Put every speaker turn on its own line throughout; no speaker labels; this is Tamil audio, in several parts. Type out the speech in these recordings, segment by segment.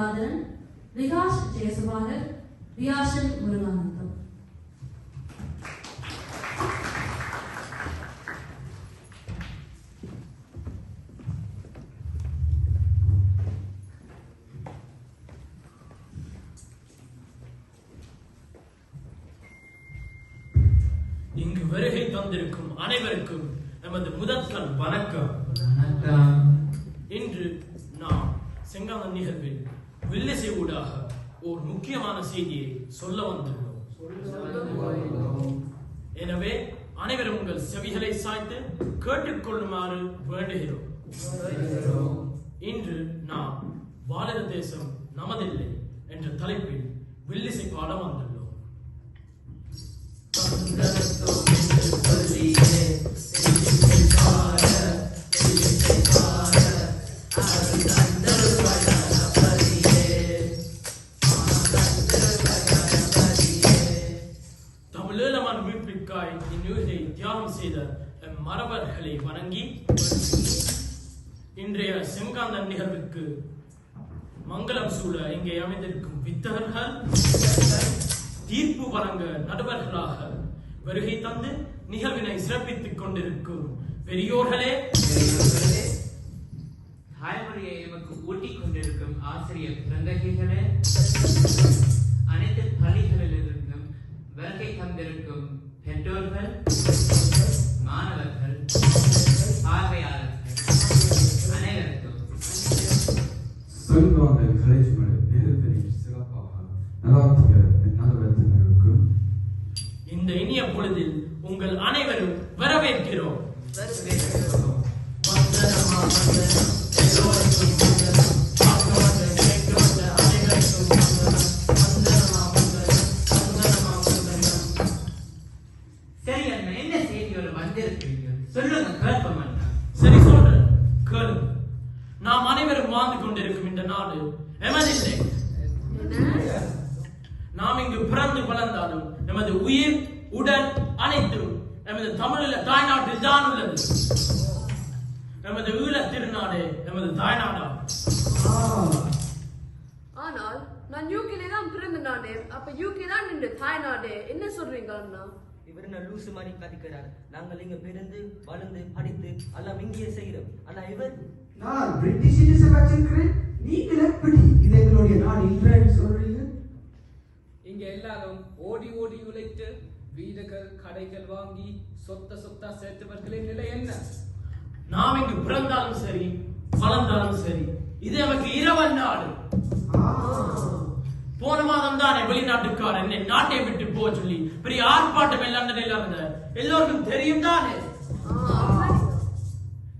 கங்காதரன் விகாஷ் ஜெயசுபாலர் ரியாஷன் முருகானந்தம்.
இங்கு வருகை தந்திருக்கும் அனைவருக்கும் நமது முதற்கண் வணக்கம்.
வணக்கம்.
இன்று நாம் செங்கால நிகழ்வில் வில்லிசை ஊடாக ஒரு முக்கியமான செய்தியை சொல்ல வந்துள்ளோம் எனவே அனைவரும் உங்கள் செவிகளை சாய்த்து கேட்டுக்கொள்ளுமாறு வேண்டுகிறோம். இன்று நாம் வாழற தேசம் நமதில்லை என்ற தலைப்பில் வில்லிசை பாட வந்துள்ளோம் தமிழீழமன் மீட்பிற்காய் இந்நூலை தியாகம் செய்த மரபர்களை வணங்கி இன்றைய செம்காந்தன் நிகழ்வுக்கு மங்களம் சூழ இங்கே அமைந்திருக்கும் வித்தகர்கள் தீர்ப்பு வழங்க நடுவர்களாக வருகை தந்து நிகழ்வினை சிறப்பித்துக் கொண்டிருக்கும் பெரியோர்களே.
தாய்மொழியை எமக்கு ஊட்டிக் கொண்டிருக்கும் ஆசிரியர் பிறந்தகைகளே. வருகை தந்திருக்கும் பெற்றோர்கள் மாணவர்கள் பார்வையாளர்கள் அனைவருக்கும்
சிறப்பாக
இந்த இனிய பொழுதில் உங்கள் அனைவரும் வரவேற்கிறோம். வந்தனமா வந்தனம்,
சொல்லுங்க
சரி சொல்றேன் கேளுங்க நாம் அனைவரும் வாழ்ந்து கொண்டிருக்கும் இந்த நாடு நாம் இங்கு பிறந்து வளர்ந்தாலும் நமது உயிர் உடல் அனைத்தும் நமது தமிழில் தாய்நாட்டில் தான் உள்ளது. நமது ஈழ திருநாடு நமது தாய்நாடா
ஆனால் நான் யூகேல தான் பிறந்த நாடு அப்ப யூகே தான் நின்று தாய்நாடு. என்ன சொல்றீங்க அண்ணா?
இவர் என்ன லூசு மாதிரி கதிக்கிறார் நாங்கள் இங்க பிறந்து வளர்ந்து படித்து எல்லாம் இங்கேயே செய்கிறோம். ஆனா இவர்
நான் பிரிட்டிஷ் சிட்டிசன் வச்சிருக்கிறேன் நீங்கள் எப்படி இது எங்களுடைய நாடு இல்லைன்னு சொல்றீங்க?
இங்க எல்லாரும் ஓடி ஓடி உழைத்து வீடுகள் கடைகள் வாங்கி சொத்த சொத்தா சேர்த்தவர்களின் நிலை என்ன?
நாம் இங்கு பிறந்தாலும் சரி வளர்ந்தாலும் சரி இது நமக்கு இரவல் நாடு. போன மாதம் தானே வெளிநாட்டுக்காரன் என்னை நாட்டை விட்டு போக சொல்லி பெரிய ஆர்ப்பாட்டம் எல்லாம் நடந்த எல்லோருக்கும் தெரியும் தானே?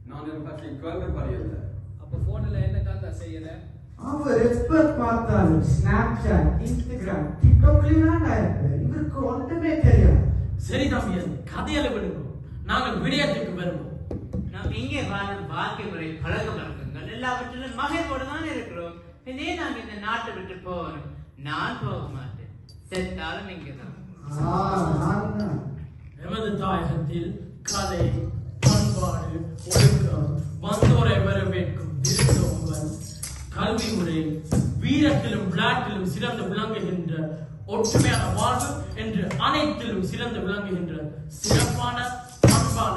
நான் இதை பற்றி கேள்விப்படையல
அப்ப போன்ல என்ன தாத்தா செய்யல
அவர் எப்ப பார்த்தாலும் ஸ்னாப்சாட் இன்ஸ்டாகிராம் டிக்டாக்லயும் தான் இருப்பார் இவருக்கு ஒன்றுமே தெரியாது.
சரி தம்பி கதையில விடுங்க நாங்கள் விடயத்துக்கு வருவோம்.
நாம் இங்கே வாழும் வாழ்க்கை முறை பழக்க வழக்கங்கள் எல்லாவற்றிலும் மகிழ்வோடு தான் இருக்கிறோம். இதே நாம் இந்த நாட்டை விட்டு போகணும். நான் போக மாட்டேன். செத்தாலும்
நான் தான்.
எமது தாயகத்தில் கலை பண்பாடு ஒழுக்கம் வந்தோரை வரவேற்கும் விருந்தோம்பல் கல்வி முறை வீரத்திலும் விளையாட்டிலும் சிறந்து விளங்குகின்ற ஒற்றுமையான வாழ்வு என்று அனைத்திலும் சிறந்து விளங்குகின்ற சிறப்பான பண்பான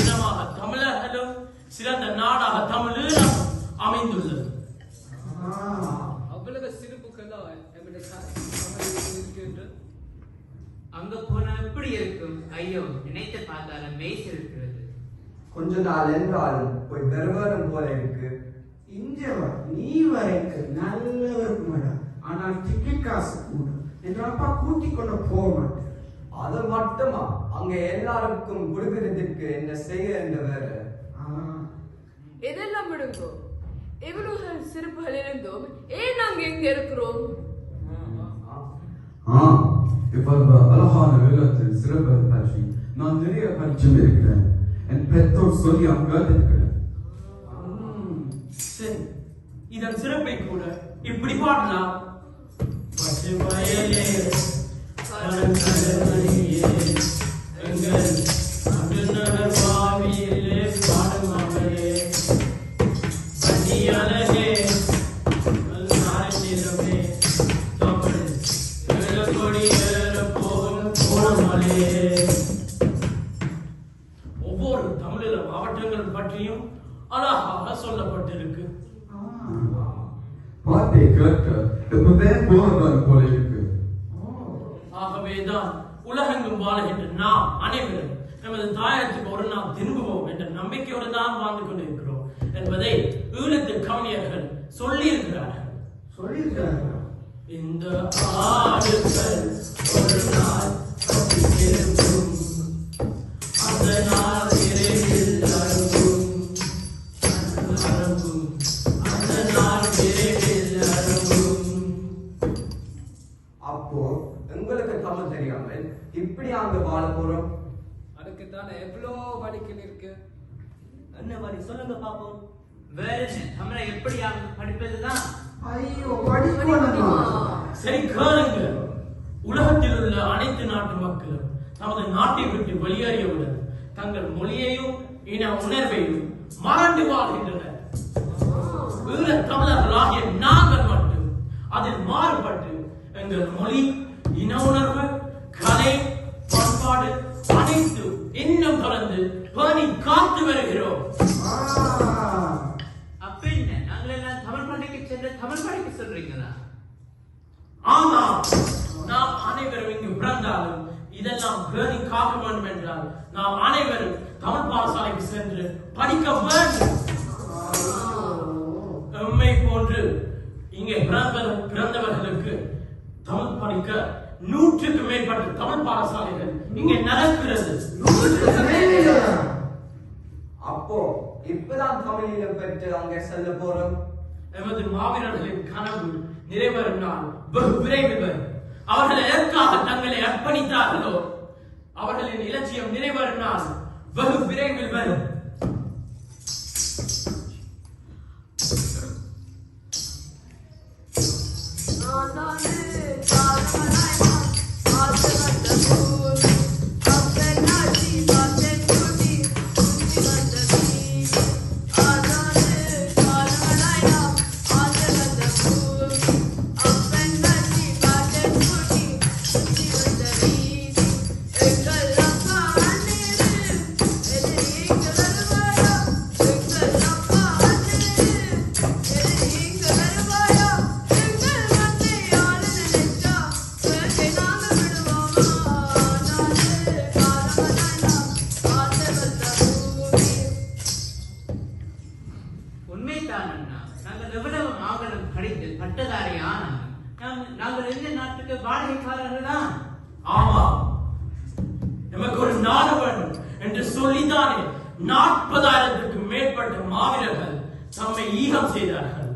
இனமாக தமிழர்களும் சிறந்த நாடாக தமிழீழம் அமைந்துள்ளது.
அவ்வளவு சிறப்புகளா எங்களுடைய இருக்கின்ற
அங்க போனா எப்படி இருக்கும்? ஐயோ நினைத்து பார்த்தாலும் மெய் இருக்கிறது
கொஞ்ச நாள் என்றாலும் போய் வெறுவரும் போல இருக்கு.
இங்க வா, நீ வரைக்கு நல்லவருக்கு மேடம் ஆனால் டிக்கெட் காசு கூட. என்ற அப்பா கூட்டிக் கொண்டு போக மாட்டேன்
அது மட்டுமா? அங்க எல்லாருக்கும் கொடுக்கறதுக்கு என்ன செய்ய என்ற வேற
ஆ,
எதெல்லாம் விடுங்கோ. எவ்வளவு சிறப்புகள் இருந்தோம் ஏன் நாங்க இங்க இருக்கிறோம்?
ஆ. இவ்வளவு அழகான வெள்ளத்தில் சிறப்பதை பற்றி நான் நிறைய பரிச்சயம் இருக்கிறேன். என் பெற்றோர் சொல்லி கேட்டிருக்கிறேன்
இருக்கிறேன் இதன் சிறப்பை கூட இப்படி பாடலாம். பச்சை வயலே பழங்கடலையே, எங்கள் நடுநகர் வாவியிலே பாடும் அவளே. பனி அழகே, நல்நாளிலே
எப்பவே போகத்தான் போல இருக்கு.
ஆகவேதான் உலகெங்கும் வாழுகின்ற நாம் அனைவரும் நமது தாயத்துக்கு ஒரு நாள் திரும்புவோம் என்ற நம்பிக்கையோடு தான் வாழ்ந்து கொண்டிருக்கிறோம் என்பதை ஈழத்து கவிஞர்கள் சொல்லியிருக்கிறார்கள்.
சொல்லியிருக்கிறாங்க
இந்த ஆடுகள் ஒரு நாள்
தெரியாமல் இப்படி அங்க வாழ போறோம்.
அதுக்கு தானே எவ்வளோ வடிக்கல் இருக்கு?
என்ன மாதிரி சொல்லுங்க பாப்போம்.
வேற தமிழை எப்படியாவது படிப்பதுதான்.
ஐயோ படிக்கணுமா?
சரி கேளுங்க. உலகத்தில் உள்ள அனைத்து நாட்டு மக்களும் தமது நாட்டை விட்டு வெளியேறியவுடன் தங்கள் மொழியையும் இன உணர்வையும் மறந்து வாழ்கின்றனர். ஈழத் தமிழர்களாகிய நாங்கள் மட்டும் அதில் மாறுபட்டு எங்கள் மொழி இன உணர்வு கலை பண்பாடு அனைத்து இன்னும் தொடர்ந்து பேணி காத்து வருகிறோம்.
அப்ப என்ன? நாங்கள் எல்லாம் தமிழ் பள்ளிக்கு சென்று தமிழ் படிக்க சொல்றீங்களா?
ஆமா. நாம் அனைவரும் இங்கு பிறந்தாலும் இதெல்லாம் பேணி காக்க வேண்டும் என்றால் நாம் அனைவரும் தமிழ் பாடசாலைக்கு சென்று படிக்க வேண்டும் எம்மை போன்று இங்கே பிறந்த பிறந்தவர்களுக்கு தமிழ் படிக்க நூற்றுக்கு மேற்பட்ட தமிழ் பாடசாலைகள் இங்கே நடக்கிறது.
அப்போ இப்பதான் தமிழீழம் பெற்று அங்க செல்ல போறோம்.
எமது மாவீரர்களின் கனவு நிறைவேறும் நாள் வெகு விரைவில் வரும். அவர்கள் எதற்காக தங்களை அர்ப்பணித்தார்களோ அவர்களின் இலட்சியம் நிறைவேறும் நாள் வெகு விரைவில் வரும்.
நாங்கள் எந்த நாட்டுக்கு வாடகைக்காரர்கள் தான்
ஆமா. நமக்கு ஒரு நாடு வேண்டும் என்று சொல்லித்தானே நாற்பதாயிரத்துக்கு மேற்பட்ட மாவீரர்கள் தம்மை ஈகம் செய்தார்கள்.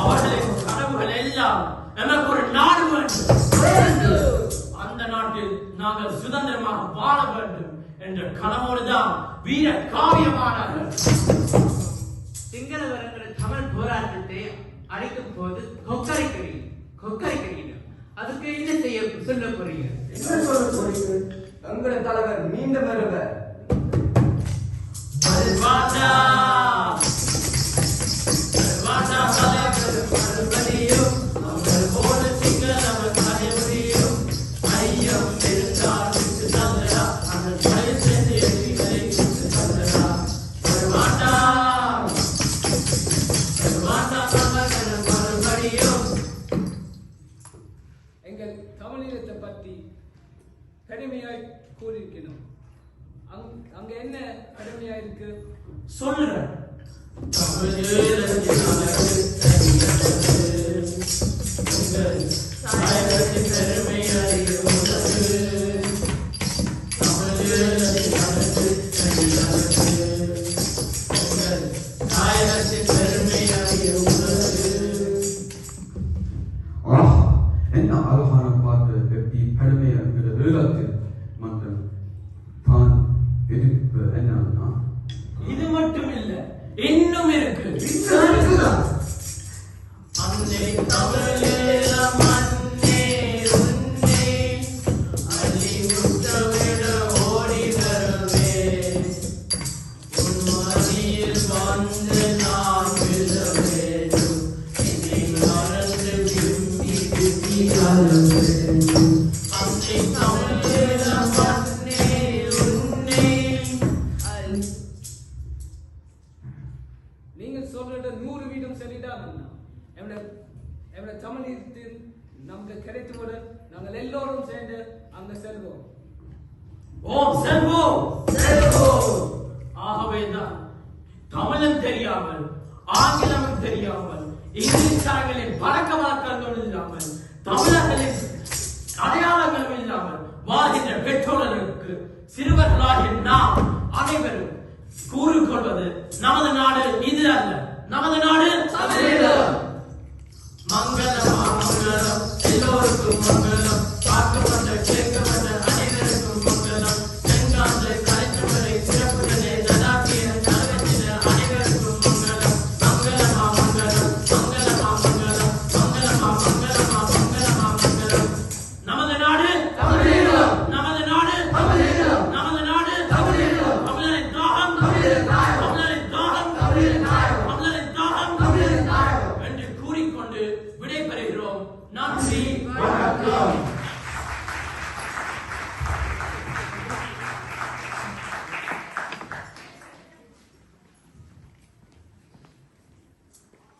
அவர்களின் கனவுகள் எல்லாம் நமக்கு ஒரு நாடு வேண்டும். அந்த நாட்டில் நாங்கள் சுதந்திரமாக வாழ வேண்டும் என்ற கனவோடுதான் வீர காவியமானார்கள்.
சிங்களவர்கள் தமிழ் போராட்டத்தை அழைக்கும் போது கொக்கரைக்கிறீங்க கொக்கரைக்கிறீங்க அதுக்கு என்ன செய்ய சொல்ல போறீங்க
என்ன சொல்ல போறீங்க?
எங்கள தலைவர் மீண்டும் வருவர்?
பற்றி கடுமையாய் கூறியிருக்கணும். அங் அங்க என்ன கடுமையா இருக்கு
சொல்லுறேன்
ஆஹா
இன்னும் இருக்கு. அன்னை தமிழ மண்ணே உன்னே அள்ளி முத்தமிட ஓடி வருவே உன் மதியில் வந்து நான் விழ வேண்டும் என்னை மறந்து
விரும்பி விரும்பி வேண்டும் அன்னை தமிழ் தமிழகத்தில் நமக்கு கிடைத்தோடு நாங்கள் எல்லோரும் சேர்ந்து அங்க செல்வோம்.
ஓம் செல்வோம். செல்வோம் ஆகவேதான் தமிழும் தெரியாமல் ஆங்கிலமும் தெரியாமல் இங்கிலீஷார்களின் பழக்க வழக்கங்கள் இல்லாமல் தமிழர்களின் அடையாளங்களும் இல்லாமல் வாழ்கின்ற பெற்றோர்களுக்கு சிறுவர்களாகிய நாம் அனைவரும் கூறிக்கொள்வது நமது நாடு இது அல்ல. நமது நாடு தமிழீழம்